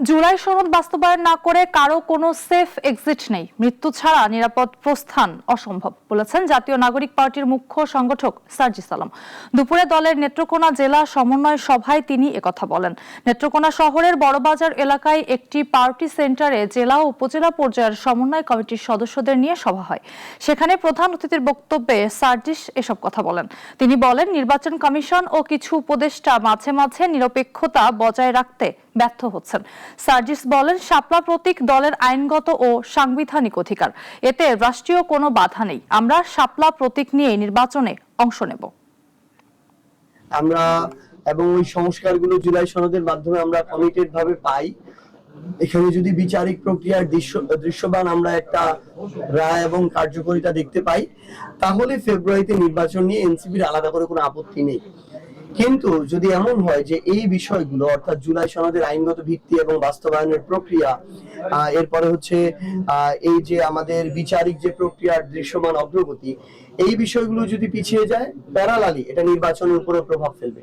জুলাই সনদ বাস্তবায়ন না করে কারও কোনো সেফ এক্সিট নেই। মৃত্যু ছাড়া নিরাপদ প্রস্থান অসম্ভব, বলেছেন জাতীয় নাগরিক পার্টির মুখ্য সংগঠক সার্জিস আলম দুপুরে দলের নেত্রকোনা জেলা সমন্বয় সভায় তিনি একথা বলেন। নেত্রকোনা শহরের বড়বাজার এলাকায় একটি পার্টি সেন্টারে জেলা ও উপজেলা পর্যায়ের সমন্বয় কমিটির সদস্যদের নিয়ে সভা হয়। সেখানে প্রধান অতিথির বক্তব্যে সার্জিস এসব কথা বলেন। তিনি বলেন, নির্বাচন কমিশন ও কিছু উপদেষ্টা মাঝে মাঝে নিরপেক্ষতা বজায় রাখতে ব্যর্থ হচ্ছেন। সার্জিস বলেন, শাপলা প্রতীক দলের আইনগত ও সাংবিধানিক অধিকার। এতে রাষ্ট্রীয় কোনো বাধা নেই। আমরা শাপলা প্রতীক নিয়ে নির্বাচনে অংশ নেব। আমরা এবং ওই সংস্কারগুলো জুলাই সনদের মাধ্যমে আমরা কমিটেড ভাবে পাই। এখানে যদি বিচারিক প্রক্রিয়ার দৃশ্য, দৃশ্যবান আমরা একটা রায় এবং কার্যকরিতা দেখতে পাই, তাহলে ফেব্রুয়ারিতে নির্বাচন নিয়ে এনসিপির আলাদা করে কোনো আপত্তি নেই। কিন্তু যদি এমন হয় যে এই বিষয়গুলো, অর্থাৎ জুলাই সনদের আইনগত ভিত্তি এবং বাস্তবায়নের প্রক্রিয়া এরপরে হচ্ছে এই যে আমাদের বিচারিক যে প্রক্রিয়ার দৃশ্যমান অগ্রগতি, এই বিষয়গুলো যদি পিছিয়ে যায়, প্যারালালি এটা নির্বাচনের উপরে প্রভাব ফেলবে।